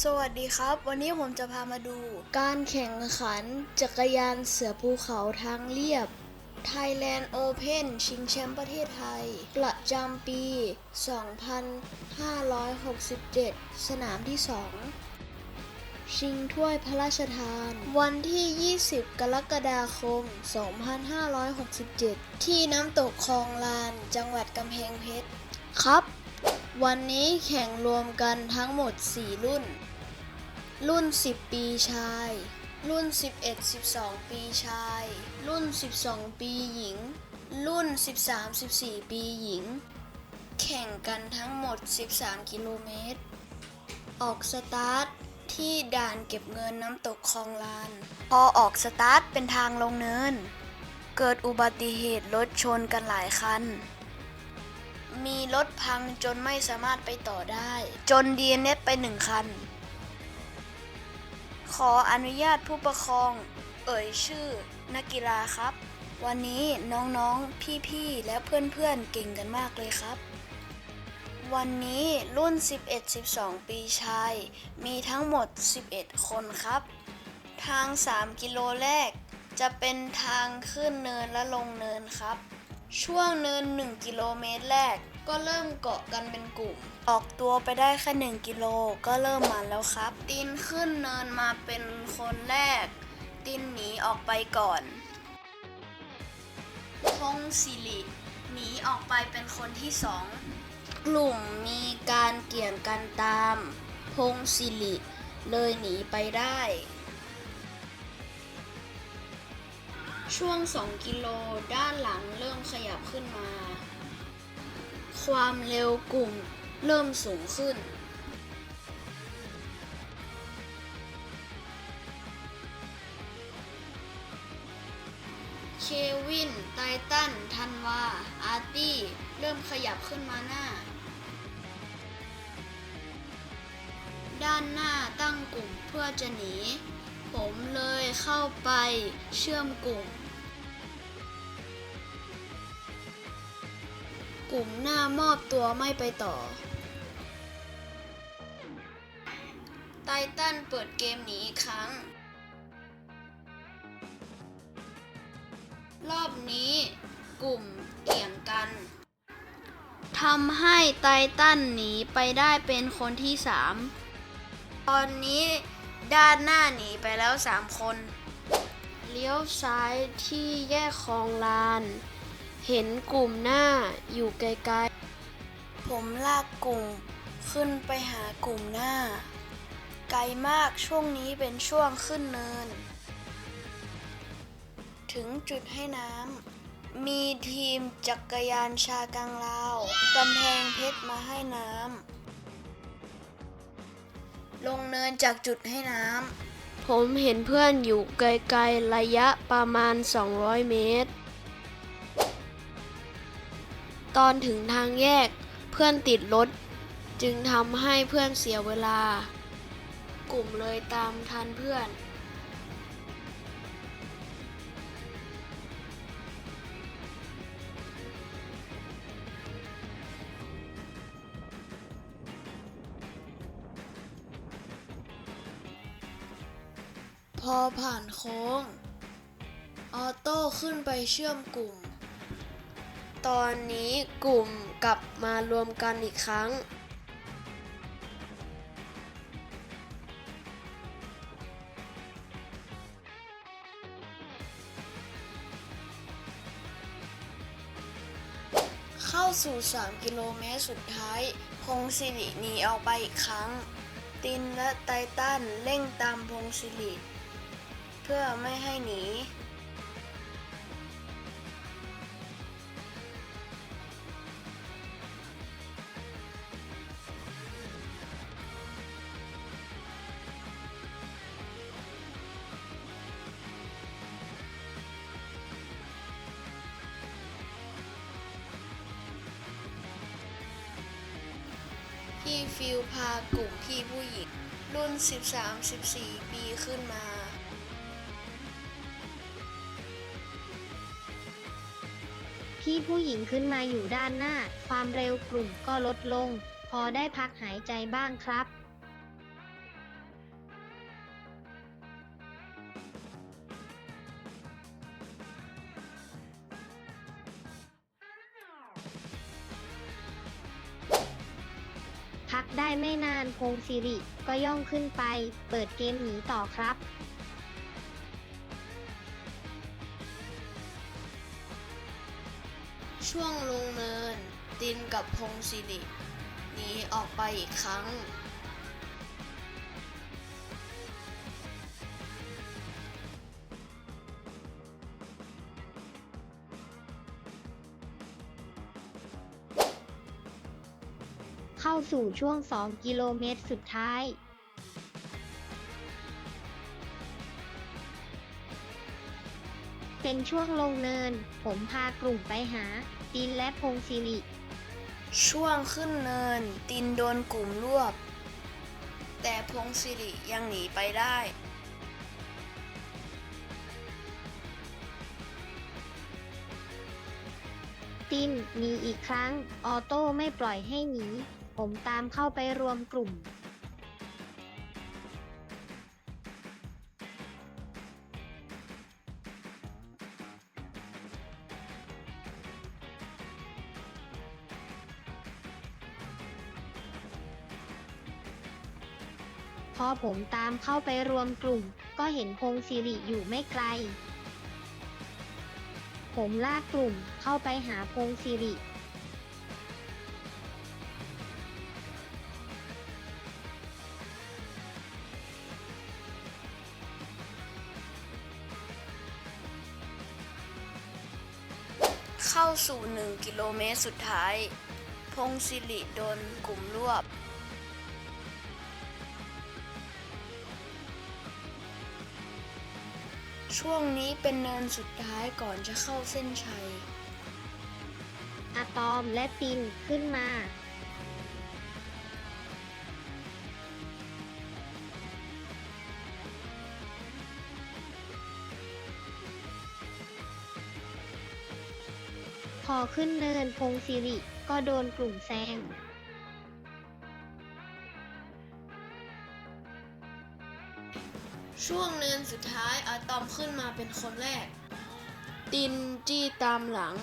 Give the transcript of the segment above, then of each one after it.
สวัสดีครับ วันนี้ผมจะพามาดู การแข่งขันจักรยานเสือภูเขาทางเรียบ Thailand Open ชิงแชมป์ประเทศไทย ประจำปี 2567 สนามที่ 2 ชิงถ้วยพระราชทาน วันที่ 20 กรกฎาคม 2567 ที่น้ำตกคลองลาน จังหวัดกำแพงเพชร ครับวันนี้แข่งรวมกันทั้งหมด 4 รุ่น รุ่น 10 ปีชาย รุ่น 11 12 ปีชาย รุ่น 12 ปีหญิง รุ่น 13 14 ปีหญิง แข่งกันทั้งหมด 13 กิโลเมตร ออกสตาร์ทที่ด่านเก็บเงินน้ำตกคลองลาน พอออกสตาร์ทเป็นทางลงเนิน เกิดอุบัติเหตุรถชนกันหลายคัน มีรถพังจนไม่สามารถไปต่อได้ จน DNF ไปหนึ่งคัน ขออนุญาตผู้ปกครอง เอ่ยชื่อ นักกีฬาครับ วันนี้น้องๆ พี่ๆ และเพื่อนๆ เก่งกันมากเลยครับ วันนี้รุ่น 11-12 ปีชาย มีทั้งหมด 11 คนครับ ทาง 3 กิโลแรก จะเป็นทางขึ้นเนินและลงเนินครับ ช่วงเนิน 1 กิโลเมตรแรกก็เริ่มเกาะกันเป็นกลุ่ม ออกตัวไปได้แค่ 1 กิโลก็เริ่มมันแล้วครับ ตินขึ้นเนินมาเป็นคนแรก ตินหนีออกไปก่อน พงศิริหนีออกไปเป็นคนที่สองกลุ่มมีการเกี่ยงกันตาม พงศิริเลยหนีไปได้ ช่วง 2 กิโลด้านหลังเริ่มขยับขึ้นมา ความเร็วกลุ่ม เริ่มสูงขึ้น เควิน ไททัน ทันวา อาร์ตี้ เริ่มขยับขึ้นมาหน้า ด้านหน้าตั้งกลุ่มเพื่อจะหนี ผมเลยเข้าไปเชื่อมกลุ่มกลุ่มหน้ามอบตัวไม่ไปต่อ ไททันเปิดเกมหนีอีกครั้ง รอบนี้กลุ่มเกี่ยงกันทำให้ไททันหนีไปได้เป็นคนที่สามตอนนี้ด้านหน้าหนีไปแล้ว3คน เลี้ยวซ้ายที่แยกคลองลาน เห็นกลุ่มหน้าอยู่ไกลๆ ผมลากกลุ่มขึ้นไปหากลุ่มหน้า มากช่วงนี้เป็นช่วงขึ้นเนิน ถึงจุดให้น้ำ มีทีมจักรยานชากังลาวกำแพงเพชรมาให้น้ำ ลงเนินจากจุดให้น้ำ ผมเห็นเพื่อนอยู่ไกลๆระยะประมาณ 200 เมตร ตอนถึงทางแยกเพื่อนติดรถจึงทำให้เพื่อนเสียเวลา กลุ่มเลยตามทันเพื่อนพอผ่านโค้ง ออโต้ขึ้นไปเชื่อมกลุ่ม ตอนนี้กลุ่มกลับมารวมกันอีกครั้ง สู่ 3 กิโลเมตรสุดท้าย พงศิริหนีออกไปอีกครั้ง ตินและไททันเร่งตามพงศิริเพื่อไม่ให้หนี ฟิลพากลุ่มพี่ผู้หญิง รุ่น 13-14 ปีขึ้นมาพี่ผู้หญิงขึ้นมาอยู่ด้านหน้า ความเร็วกลุ่มก็ลดลง พอได้พักหายใจบ้างครับ ได้ไม่นานพงศิริก็ย่องขึ้นไป เปิดเกมหนีต่อครับช่วงลงเนินตินกับพงศิริหนีออกไปอีกครั้ง สู่ช่วง 2 กิโลเมตรสุดท้าย เป็นช่วงลงเนิน ผมพากลุ่มไปหา ตินและพงศิริ ช่วงขึ้นเนิน ตินโดนกลุ่มรวบ แต่พงศิริยังหนีไปได้ตินหนีอีกครั้ง ออโต้ไม่ปล่อยให้หนี ผมตามเข้าไปรวมกลุ่ม พอผมตามเข้าไปรวมกลุ่ม ก็เห็นพงศิริอยู่ไม่ไกล ผมลากกลุ่มเข้าไปหาพงศิริ สู่หนึ่งกิโลเมตรสุดท้าย พงศิริโดนกลุ่มรวบช่วงนี้เป็นเนินสุดท้ายก่อนจะเข้าเส้นชัย อะตอมและปินขึ้นมา อขึ้นเนินพงศิริ ก็โดนกลุ่มแซงช่วงเนินสุดท้ายอะตอมขึ้นมาเป็นคนแรก ตินจี้ตามหลัง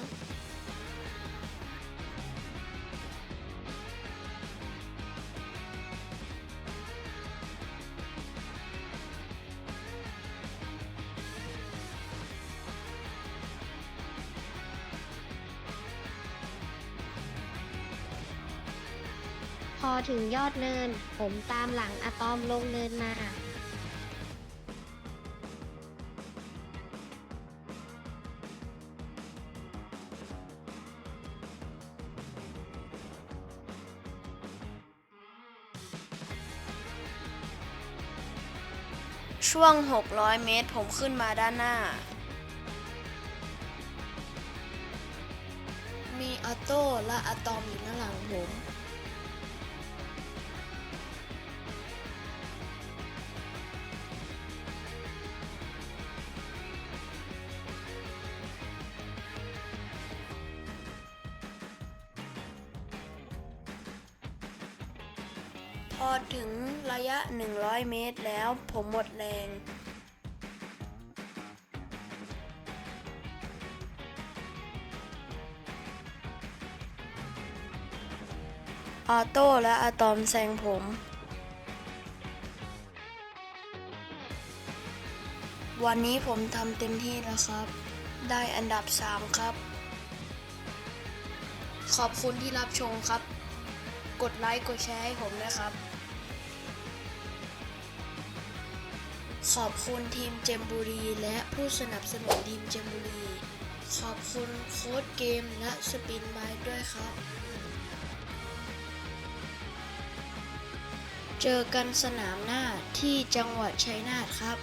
อถึงยอดเนิน ผมตามหลังอะตอมลงเนินมาช่วง 600 เมตร ผมขึ้นมาด้านหน้า มีออโต้และอะตอมอยู่ด้านหลังผม พอถึงระยะ 100 เมตรแล้ว ผมหมดแรง ออโต้และอะตอมแซงผม วันนี้ผมทำเต็มที่แล้วครับ ได้อันดับ 3 ครับ ขอบคุณที่รับชมครับ กดไลค์กดแชร์ให้ผมนะครับ ขอบคุณทีมเจมบุรี และผู้สนับสนุนทีมเจมบุรี ขอบคุณโค้ดเกมและสปินไมค์ด้วยครับ เจอกันสนามหน้าที่จังหวัดชัยนาทครับ